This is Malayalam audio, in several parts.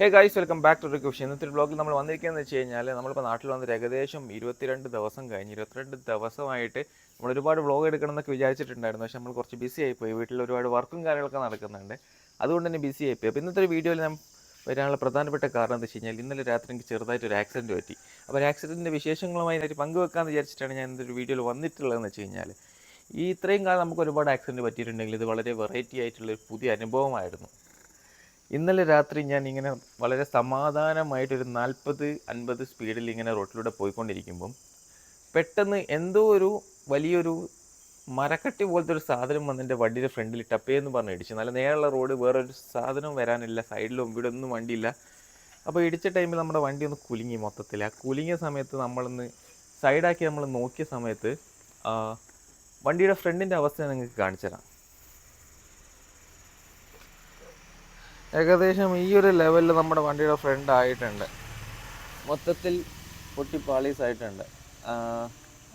Hey guys welcome back to റിക്വഷൻ ഇന്നത്തെ ബ്ലോഗിൽ നമ്മൾ വന്നിരിക്കുന്നത് വെച്ച് കഴിഞ്ഞാൽ നമ്മളിപ്പോൾ നാട്ടിൽ വന്നിട്ട് ഏകദേശം ഇരുപത്തിരണ്ട് ദിവസം കഴിഞ്ഞ് ഇരുപത്തിരണ്ട് ദിവസമായിട്ട് നമ്മൾ ഒരുപാട് വ്ളോഗ് എടുക്കണം എന്നൊക്കെ വിചാരിച്ചിട്ടുണ്ടായിരുന്നു. പക്ഷേ നമ്മൾ കുറച്ച് ബിസി ആയിപ്പോയി. വീട്ടിൽ ഒരുപാട് വർക്കും കാര്യങ്ങളൊക്കെ നടക്കുന്നുണ്ട്. അതുകൊണ്ട് തന്നെ ബിസി ആയിപ്പോയി. അപ്പോൾ ഇന്നത്തെ ഒരു വീഡിയോയിൽ ഞാൻ വരാനുള്ള പ്രധാനപ്പെട്ട കാരണം എന്താ വെച്ച് കഴിഞ്ഞാൽ ഇന്നലെ രാത്രി എനിക്ക് ചെറുതായിട്ട് ഒരു ആക്സിഡന്റ് പറ്റി അപ്പോൾ ആക്സിഡന്റിന്റെ വിശേഷങ്ങളുമായി അതിനായിട്ട് പങ്കുവെക്കാമെന്ന് വിചാരിച്ചിട്ടാണ് ഞാൻ ഇന്നൊരു വീഡിയോയിൽ വന്നിട്ടുള്ളതെന്ന് വെച്ച് കഴിഞ്ഞാൽ ഈ ഇത്രയും കാലം നമുക്ക് ഒരുപാട് ആക്സിഡന്റ് പറ്റിയിട്ടുണ്ടെങ്കിൽ ഇത് വളരെ വെറൈറ്റി ആയിട്ടുള്ള ഒരു പുതിയ അനുഭവമായിരുന്നു. ഇന്നലെ രാത്രി ഞാൻ ഇങ്ങനെ വളരെ സമാധാനമായിട്ടൊരു നാൽപ്പത് അൻപത് സ്പീഡിൽ ഇങ്ങനെ റോട്ടിലൂടെ പോയിക്കൊണ്ടിരിക്കുമ്പം പെട്ടെന്ന് എന്തോ ഒരു വലിയൊരു മരക്കട്ടി പോലത്തെ ഒരു സാധനം വന്ന് എന്റെ വണ്ടിയുടെ ഫ്രണ്ടിൽ ടപ്പേന്ന് പറഞ്ഞ് ഇടിച്ചു. നല്ല നേരെയുള്ള റോഡ് വേറൊരു സാധനം വരാനില്ല സൈഡിലും ഇവിടെ ഒന്നും വണ്ടിയില്ല. അപ്പോൾ ഇടിച്ച ടൈമിൽ നമ്മുടെ വണ്ടി ഒന്ന് കുലുങ്ങി മൊത്തത്തിൽ. ആ കുലുങ്ങിയ സമയത്ത് നമ്മളൊന്ന് സൈഡാക്കി നമ്മൾ നോക്കിയ സമയത്ത് വണ്ടിയുടെ ഫ്രണ്ടിന്റെ അവസ്ഥ നിങ്ങൾക്ക് കാണിച്ചു തരാം. ഏകദേശം ഈ ഒരു ലെവലിൽ നമ്മുടെ വണ്ടിയുടെ ഫ്രണ്ട് ആയിട്ടുണ്ട്. മൊത്തത്തിൽ പൊട്ടി പാളീസ് ആയിട്ടുണ്ട്.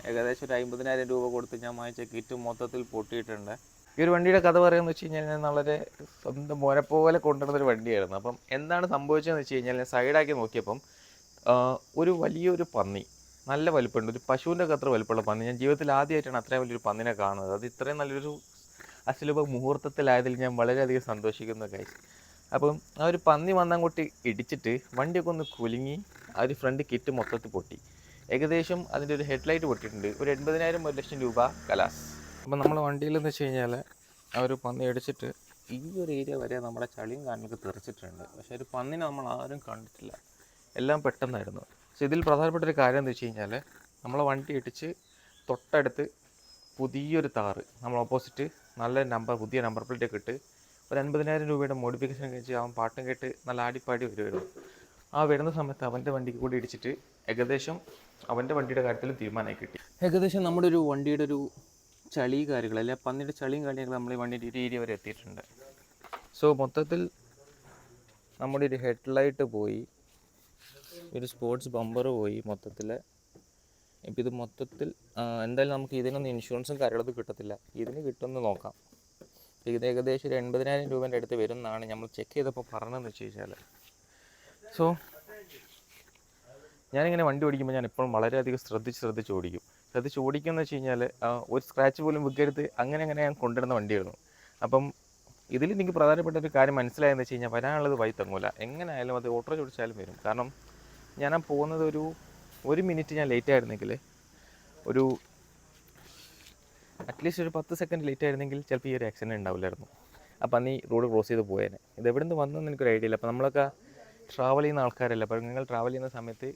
ഏകദേശം ഒരു അമ്പതിനായിരം രൂപ കൊടുത്ത് ഞാൻ വാങ്ങിച്ച കിറ്റ് മൊത്തത്തിൽ പൊട്ടിയിട്ടുണ്ട്. ഈ ഒരു വണ്ടിയുടെ കഥ പറയുന്നത് വെച്ച് കഴിഞ്ഞാൽ ഞാൻ വളരെ സ്വന്തം മോനെ പോലെ കൊണ്ടുവരുന്ന ഒരു വണ്ടിയായിരുന്നു. അപ്പം എന്താണ് സംഭവിച്ചതെന്ന് വെച്ച് കഴിഞ്ഞാൽ ഞാൻ സൈഡാക്കി നോക്കിയപ്പം ഒരു വലിയൊരു പന്നി നല്ല വലുപ്പമുണ്ട്. ഒരു പശുവിന്റെ അത്ര വലുപ്പമുള്ള പന്നി. ഞാൻ ജീവിതത്തിൽ ആദ്യമായിട്ടാണ് അത്രയും വലിയൊരു പന്നിനെ കാണുന്നത്. അത് ഇത്രയും നല്ലൊരു അസുലഭ മുഹൂർത്തത്തിലായതിൽ ഞാൻ വളരെയധികം സന്തോഷിക്കുന്ന കാര്യം അപ്പം ആ ഒരു പന്നി വന്നങ്ങോട്ട് ഇടിച്ചിട്ട് വണ്ടിയൊക്കെ ഒന്ന് കുലുങ്ങി ആ ഒരു ഫ്രണ്ട് കിറ്റ് മൊത്തത്തിൽ പൊട്ടി. ഏകദേശം അതിന്റെ ഒരു ഹെഡ് ലൈറ്റ് പൊട്ടിയിട്ടുണ്ട്. ഒരു എൺപതിനായിരം ഒരു ലക്ഷം രൂപ കലാസ്. അപ്പം നമ്മളെ വണ്ടിയിലെന്ന് വെച്ച് കഴിഞ്ഞാൽ ആ ഒരു പന്നി അടിച്ചിട്ട് ഈ ഒരു ഏരിയ വരെ നമ്മുടെ ചളിയും കാനൊക്കെ തെറിച്ചിട്ടുണ്ട്. പക്ഷേ ഒരു പന്നിനെ നമ്മൾ ആരും കണ്ടിട്ടില്ല. എല്ലാം പെട്ടെന്നായിരുന്നു. പക്ഷെ ഇതിൽ പ്രധാനപ്പെട്ട ഒരു കാര്യം എന്ന് വെച്ച് കഴിഞ്ഞാൽ നമ്മളെ വണ്ടി ഇടിച്ച് തൊട്ടടുത്ത് പുതിയൊരു താറ്. നമ്മൾ ഓപ്പോസിറ്റ് നല്ല നമ്പർ പുതിയ നമ്പർ പ്ലേറ്റ് ഒക്കെ ഇട്ട് ഒരു അൻപതിനായിരം രൂപയുടെ മോഡിഫിക്കേഷൻ കഴിച്ച് അവൻ പാട്ടും കേട്ട് നല്ല ആടിപ്പാടി വരുമായിരുന്നു ആ വരുന്ന സമയത്ത് അവന്റെ വണ്ടിക്ക് കൂടി ഇടിച്ചിട്ട് ഏകദേശം അവന്റെ വണ്ടിയുടെ കാര്യത്തിൽ തീരുമാനമായി കിട്ടി. ഏകദേശം നമ്മുടെ ഒരു വണ്ടിയുടെ ഒരു ചളി കാര്യങ്ങൾ അല്ലെ പന്നിയുടെ ചളിയും കാര്യങ്ങളും നമ്മൾ ഈ വണ്ടിയുടെ ഒരു ഏരിയ വരെ എത്തിയിട്ടുണ്ട്. സോ മൊത്തത്തിൽ നമ്മുടെ ഒരു ഹെഡ് ലൈറ്റ് പോയി ഒരു സ്പോർട്സ് ബമ്പർ പോയി മൊത്തത്തിൽ. ഇപ്പം ഇത് മൊത്തത്തിൽ എന്തായാലും നമുക്ക് ഇതിനൊന്നും ഇൻഷുറൻസും കാര്യങ്ങളൊന്നും കിട്ടത്തില്ല. ഇതിന് കിട്ടുമെന്ന് നോക്കാം. ഇത് ഏകദേശം ഒരു എൺപതിനായിരം രൂപേന്റെ അടുത്ത് വരും എന്നാണ് നമ്മൾ ചെക്ക് ചെയ്തപ്പോൾ പറഞ്ഞതെന്ന് വെച്ച് കഴിഞ്ഞാൽ. സോ ഞാനിങ്ങനെ വണ്ടി ഓടിക്കുമ്പോൾ ഞാൻ എപ്പോഴും വളരെയധികം ശ്രദ്ധിച്ച് ശ്രദ്ധിച്ച് ഓടിക്കും. ശ്രദ്ധിച്ച് ഓടിക്കുമെന്ന് വെച്ച് കഴിഞ്ഞാൽ ഒരു സ്ക്രാച്ച് പോലും വിൽക്കരുത് അങ്ങനെ അങ്ങനെ ഞാൻ കൊണ്ടുവരുന്ന വണ്ടിയായിരുന്നു. അപ്പം ഇതിൽ എനിക്ക് പ്രധാനപ്പെട്ട ഒരു കാര്യം മനസ്സിലായെന്ന് വെച്ച് കഴിഞ്ഞാൽ വരാനുള്ളത് വഴി തങ്ങൂല. എങ്ങനെ ആയാലും അത് ഓട്ടോ ചോദിച്ചാലും വരും. കാരണം ഞാൻ ആ പോകുന്നത് ഒരു ഒരു മിനിറ്റ് ഞാൻ ലേറ്റ് ആയിരുന്നെങ്കിൽ ഒരു അറ്റ്ലീസ്റ്റ് ഒരു പത്ത് സെക്കൻഡ് ലേറ്റ് ആയിരുന്നെങ്കിൽ ചിലപ്പോൾ ഈ ഒരു ആക്സിഡന്റ് ഉണ്ടാവില്ലായിരുന്നു. അപ്പം ഈ റോഡ് ക്രോസ് ചെയ്ത് പോയേനെ. ഇത് എവിടെ നിന്ന് വന്നെന്ന് എനിക്കൊരു ഐഡിയ ഇല്ല. അപ്പോൾ നമ്മളൊക്കെ ട്രാവൽ ചെയ്യുന്ന ആൾക്കാരല്ല. അപ്പോൾ നിങ്ങൾ ട്രാവൽ ചെയ്യുന്ന സമയത്ത്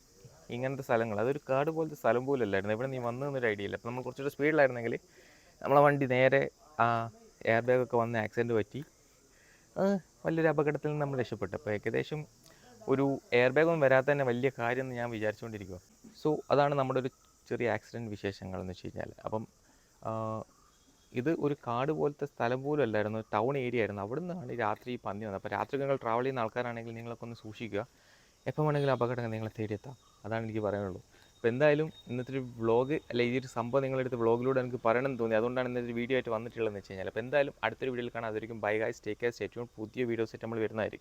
ഇങ്ങനത്തെ സ്ഥലങ്ങൾ അതൊരു കാട് പോലത്തെ സ്ഥലം പോലും അല്ലായിരുന്നു എവിടെ നീ വന്നതെന്നൊരു ഐഡിയ ഇല്ല. അപ്പോൾ നമ്മൾ കുറച്ചുകൂടെ സ്പീഡിലായിരുന്നെങ്കിൽ നമ്മളെ വണ്ടി നേരെ ആ എയർ ബാഗൊക്കെ വന്ന് ആക്സിഡന്റ് പറ്റി. വലിയൊരു അപകടത്തിൽ നിന്ന് നമ്മൾ രക്ഷപ്പെട്ടു. അപ്പോൾ ഏകദേശം ഒരു എയർ ബാഗൊന്നും വരാത്ത തന്നെ വലിയ കാര്യം എന്ന് ഞാൻ വിചാരിച്ചുകൊണ്ടിരിക്കുക സോ അതാണ് നമ്മുടെ ഒരു ചെറിയ ആക്സിഡന്റ് വിശേഷങ്ങൾ എന്ന് വെച്ച് കഴിഞ്ഞാൽ അപ്പം ഇത് ഒരു കാട് പോലത്തെ സ്ഥലം പോലും അല്ലായിരുന്നു. ടൗൺ ഏരിയ ആയിരുന്നു. അവിടെ നിന്നാണ് രാത്രി പന്നി വന്നത്. അപ്പോൾ രാത്രി നിങ്ങൾ ട്രാവൽ ചെയ്യുന്ന ആൾക്കാരാണെങ്കിൽ നിങ്ങളൊക്കെ ഒന്ന് സൂക്ഷിക്കുക. എപ്പോൾ വേണമെങ്കിലും അപകടങ്ങൾ നിങ്ങളെ തേടിയെത്താം. അതാണ് എനിക്ക് പറയാനുള്ളൂ അപ്പോൾ എന്തായാലും ഇന്നത്തെ ഒരു വ്ളോഗ് അല്ലെ ഈ ഒരു സംഭവം നിങ്ങളെടുത്ത് വ്ളോഗിലൂടെ എനിക്ക് പറയണമെന്ന് തോന്നി. അതുകൊണ്ടാണ് ഇന്നത്തെ വീഡിയോ ആയിട്ട് വന്നിട്ടുള്ളതെന്ന് വെച്ച് കഴിഞ്ഞാൽ അപ്പോൾ എന്തായാലും അടുത്തൊരു വീഡിയോയിൽ കാണാം. അതായിരിക്കും ബൈ ഗൈസ് ടേക്ക് കെയർ സ്റ്റേറ്റ് പുതിയ വീഡിയോസ് നമ്മൾ വരുന്നതായിരിക്കും.